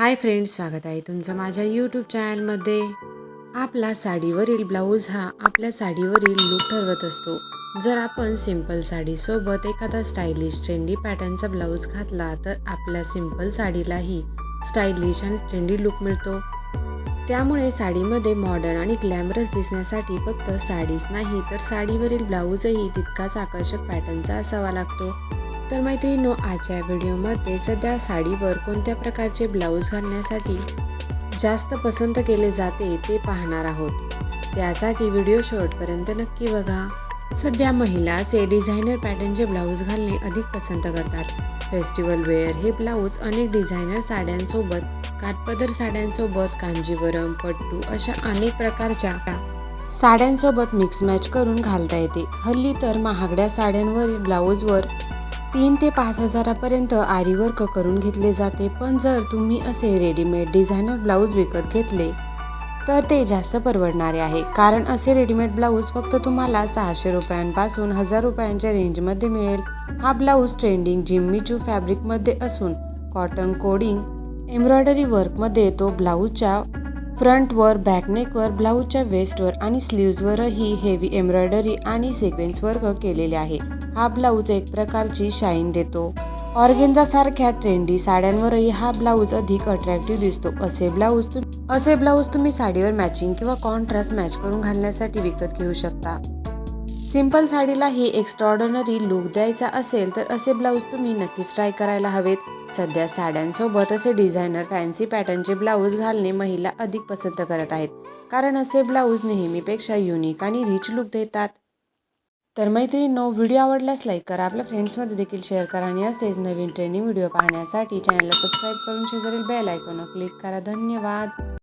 Hi friends स्वागत आहे तुमचं माझ्या यूट्यूब चॅनलमध्ये आपला साडीवरील ब्लाऊज हा आपल्या साडीवरील लूक ठरवत असतो. जर आपण सिंपल साडीसोबत एखादा स्टायलिश ट्रेंडी पॅटर्नचा ब्लाऊज घातला तर आपल्या सिंपल साडीलाही स्टायलिश आणि ट्रेंडी लुक मिळतो. त्यामुळे साडीमध्ये मॉडर्न आणि ग्लॅमरस दिसण्यासाठी फक्त साडीच नाही तर साडीवरील ब्लाऊजही तितकाच आकर्षक पॅटर्नचा असावा लागतो. तर मैत्रिणींनो आजच्या व्हिडिओमध्ये सध्या साडीवर कोणत्या प्रकारचे ब्लाऊज घालण्यासाठी जास्त पसंत केले जाते ते पाहणार आहोत. त्यासाठी व्हिडिओ शेवटपर्यंत नक्की बघा. सध्या महिला डिझायनर पॅटर्नचे ब्लाऊज घालणे अधिक पसंत करतात. फेस्टिवल वेअर हे ब्लाऊज अनेक डिझायनर साड्यांसोबत काठपदर साड्यांसोबत कांजीवरम पट्टू अशा अनेक प्रकारच्या साड्यांसोबत मिक्स मॅच करून घालता येते. हल्ली तर महागड्या साड्यांवरील ब्लाऊजवर तीन ते पाच हजारापर्यंत आरी वर्क करून घेतले जाते. पण जर तुम्ही असे रेडीमेड डिझायनर ब्लाऊज विकत घेतले तर ते जास्त परवडणारे आहे. कारण असे रेडीमेड ब्लाऊज फक्त तुम्हाला सहाशे रुपयांपासून हजार रुपयांच्या रेंजमध्ये मिळेल. हा ब्लाऊज ट्रेंडिंग जिम्मीचू फॅब्रिकमध्ये असून कॉटन कोडिंग एम्ब्रॉयडरी वर्कमध्ये तो ब्लाऊजच्या फ्रंटवर बॅकनेकवर ब्लाऊजच्या वेस्टवर आणि स्लीव्जवरही हेवी एम्ब्रॉयडरी आणि सिक्वेन्स वर्क केलेले आहे. हा ब्लाऊज एक प्रकारची शाईन देतो. ऑर्गेन्झा सारख्या ट्रेंडी साड्यांवरही हा ब्लाऊज अधिक अट्रॅक्टिव्ह दिसतो. असे ब्लाऊज असे ब्लाऊज तुम्ही साडीवर मॅचिंग किंवा कॉन्ट्रास्ट मॅच करून घालण्यासाठी विकत घेऊ शकता. सिंपल साडीलाही एक्स्ट्रॉर्डनरी लुक द्यायचा असेल तर असे ब्लाऊज तुम्ही नक्कीच ट्राय करायला हवेत. सध्या साड्यांसोबत असे डिझायनर फॅन्सी पॅटर्नचे ब्लाऊज घालणे महिला अधिक पसंत करत आहेत. कारण असे ब्लाऊज नेहमीपेक्षा युनिक आणि रिच लुक देतात. तर मैत्रिणींनो व्हिडिओ आवडल्यास लाईक करा. आपल्या फ्रेंड्समध्ये देखील शेअर करा आणि असेच नवीन ट्रेंडिंग व्हिडिओ पाहण्यासाठी चॅनलला सबस्क्राईब करून शेजारील बेल आयकॉनवर क्लिक करा. धन्यवाद.